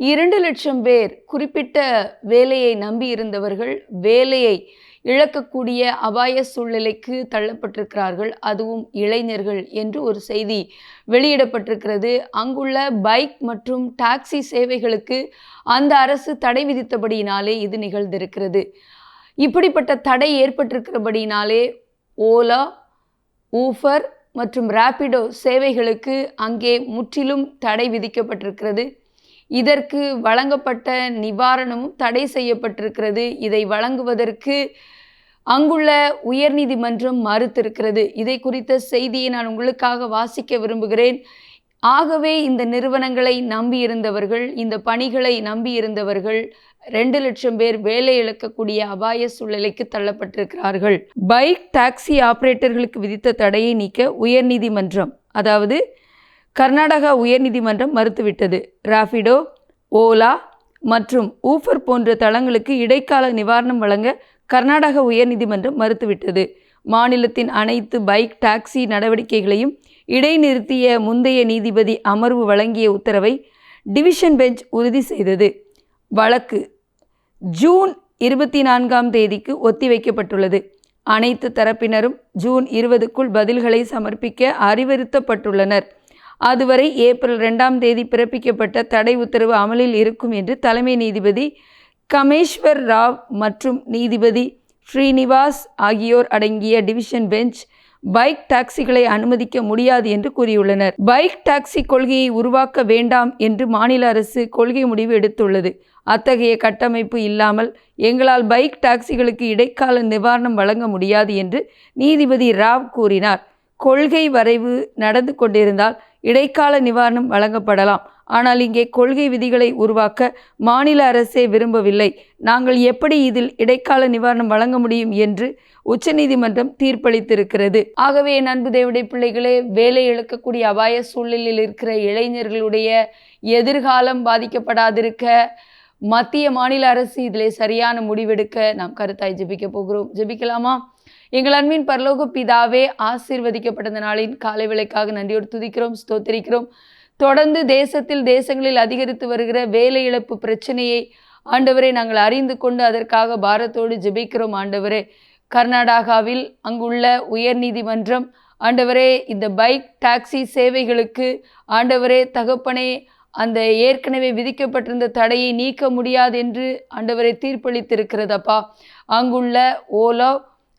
இரண்டு லட்சம் பேர் குறிப்பிட்ட வேலையை நம்பி இருந்தவர்கள் வேலையை இழக்கக்கூடிய அபாய சூழ்நிலைக்கு தள்ளப்பட்டிருக்கிறார்கள். அதுவும் இளைஞர்கள் என்று ஒரு செய்தி வெளியிடப்பட்டிருக்கிறது. அங்குள்ள பைக் மற்றும் டாக்ஸி சேவைகளுக்கு அந்த அரசு தடை விதித்தபடியினாலே இது நிகழ்ந்திருக்கிறது. இப்படிப்பட்ட தடை ஏற்பட்டிருக்கிறபடியினாலே ஓலா ஊஃபர் மற்றும் ரேபிடோ சேவைகளுக்கு அங்கே முற்றிலும் தடை விதிக்கப்பட்டிருக்கிறது. இதற்கு வழங்கப்பட்ட நிவாரணமும் தடை செய்யப்பட்டிருக்கிறது. இதை வழங்குவதற்கு அங்குள்ள உயர்நீதிமன்றம் மறுத்திருக்கிறது. இதை குறித்த செய்தியை நான் உங்களுக்காக வாசிக்க விரும்புகிறேன். ஆகவே இந்த நிறுவனங்களை நம்பியிருந்தவர்கள் இந்த பணிகளை நம்பியிருந்தவர்கள் ரெண்டு லட்சம் பேர் வேலை இழக்கக்கூடிய அபாய சூழ்நிலைக்கு தள்ளப்பட்டிருக்கிறார்கள். பைக் டாக்ஸி ஆபரேட்டர்களுக்கு விதித்த தடையை நீக்க உயர்நீதிமன்றம் அதாவது கர்நாடகா உயர்நீதிமன்றம் மறுத்துவிட்டது. ராபிடோ ஓலா மற்றும் ஊஃபர் போன்ற தளங்களுக்கு இடைக்கால நிவாரணம் வழங்க கர்நாடக உயர்நீதிமன்றம் மறுத்துவிட்டது. மாநிலத்தின் அனைத்து பைக் டாக்ஸி நடவடிக்கைகளையும் இடைநிறுத்திய முந்தைய நீதிபதி அமர்வு வழங்கிய உத்தரவை டிவிஷன் பெஞ்ச் உறுதி செய்தது. வழக்கு ஜூன் இருபத்தி நான்காம் தேதிக்கு ஒத்திவைக்கப்பட்டுள்ளது. அனைத்து தரப்பினரும் ஜூன் இருபதுக்குள் பதில்களை சமர்ப்பிக்க அறிவுறுத்தப்பட்டுள்ளனர். அதுவரை ஏப்ரல் ரெண்டாம் தேதி பிறப்பிக்கப்பட்ட தடை உத்தரவு அமலில் இருக்கும் என்று தலைமை நீதிபதி கமேஸ்வர் ராவ் மற்றும் நீதிபதி ஸ்ரீனிவாஸ் ஆகியோர் அடங்கிய டிவிஷன் பெஞ்ச் பைக் டாக்ஸிகளை அனுமதிக்க முடியாது என்று கூறியுள்ளனர். பைக் டாக்ஸி கொள்கையை உருவாக்க வேண்டாம் என்று மாநில அரசு கொள்கை முடிவு எடுத்துள்ளது. அத்தகைய கட்டமைப்பு இல்லாமல் எங்களால் பைக் டாக்ஸிகளுக்கு இடைக்கால நிவாரணம் வழங்க முடியாது என்று நீதிபதி ராவ் கூறினார். கொள்கை வரைவு நடந்து கொண்டிருந்தால் இடைக்கால நிவாரணம் வழங்கப்படலாம். ஆனால் இங்கே கொள்கை விதிகளை உருவாக்க மாநில அரசே விரும்பவில்லை. நாங்கள் எப்படி இதில் இடைக்கால நிவாரணம் வழங்க முடியும் என்று உச்சநீதிமன்றம் தீர்ப்பளித்திருக்கிறது. ஆகவே என் அன்பு தேவடைய பிள்ளைகளே வேலை இழக்கக்கூடிய அபாய சூழ்நிலையில் இருக்கிற இளைஞர்களுடைய எதிர்காலம் பாதிக்கப்படாதிருக்க மத்திய மாநில அரசு இதிலே சரியான முடிவெடுக்க நாம் கருத்தாய் ஜெபிக்க போகிறோம். ஜெபிக்கலாமா? எங்கள் அன்பின் பரலோக பிதாவே ஆசீர்வதிக்கப்பட்ட நாளின் காலை விலைக்காக நன்றியோடு துதிக்கிறோம் ஸ்தோத்தரிக்கிறோம். தொடர்ந்து தேசத்தில் தேசங்களில் அதிகரித்து வருகிற வேலை இழப்பு பிரச்சனையை ஆண்டவரை நாங்கள் அறிந்து கொண்டு அதற்காக பாரத்தோடு ஜெபிக்கிறோம் ஆண்டவரே. கர்நாடகாவில் அங்குள்ள உயர்நீதிமன்றம் ஆண்டவரே இந்த பைக் டாக்ஸி சேவைகளுக்கு ஆண்டவரே தகப்பனே அந்த ஏற்கனவே விதிக்கப்பட்டிருந்த தடையை நீக்க முடியாது என்று ஆண்டவரை தீர்ப்பளித்திருக்கிறதப்பா. அங்குள்ள ஓலோ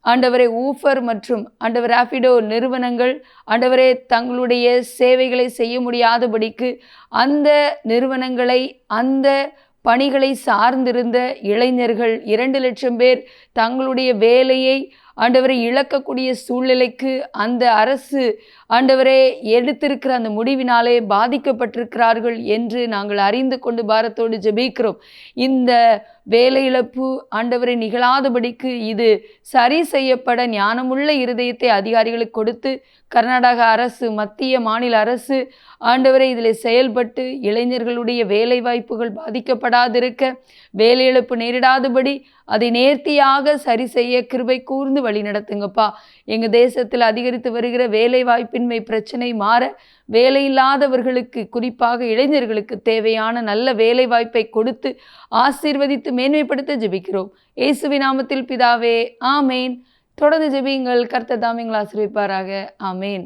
ஆண்டவரை ஊஃபர் மற்றும் ஆண்டவர் ராஃபிடோ நிறுவனங்கள் ஆண்டவரே தங்களுடைய சேவைகளை செய்ய முடியாதபடிக்கு அந்த நிறுவனங்களை அந்த பணிகளை சார்ந்திருந்த இளைஞர்கள் இரண்டு லட்சம் பேர் தங்களுடைய வேலையை ஆண்டவரை இழக்கக்கூடிய சூழ்நிலைக்கு அந்த அரசு ஆண்டவரே எடுத்திருக்கிற அந்த முடிவினாலே பாதிக்கப்பட்டிருக்கிறார்கள் என்று நாங்கள் அறிந்து கொண்டு பாரத்தோடு ஜெபிக்கிறோம். இந்த வேலை இழப்பு ஆண்டவரை நிகழாதபடிக்கு இது சரி செய்யப்பட ஞானமுள்ள இருதயத்தை அதிகாரிகளுக்கு கொடுத்து கர்நாடக அரசு மத்திய மாநில அரசு ஆண்டவரை இதில் செயல்பட்டு இளைஞர்களுடைய வேலை வாய்ப்புகள் பாதிக்கப்படாதிருக்க வேலை இழப்பு நேரிடாதபடி அதை நேர்த்தியாக சரி செய்ய கிருபை கூர்ந்து வழி நடத்துங்கப்பா. எங்கள் தேசத்தில் அதிகரித்து வருகிற வேலை வாய்ப்பின்மை பிரச்சனை மாற வேலையில்லாதவர்களுக்கு குறிப்பாக இளைஞர்களுக்கு தேவையான நல்ல வேலை வாய்ப்பை கொடுத்து ஆசீர்வதித்து மேன்மைப்படுத்த ஜெபிக்கிறோம். இயேசுவி நாமத்தில் பிதாவே ஆமேன். தொடர்ந்து ஜெபியுங்கள் கர்த்தர் தாமியங்கள் ஆசிரியப்பாராக ஆமேன்.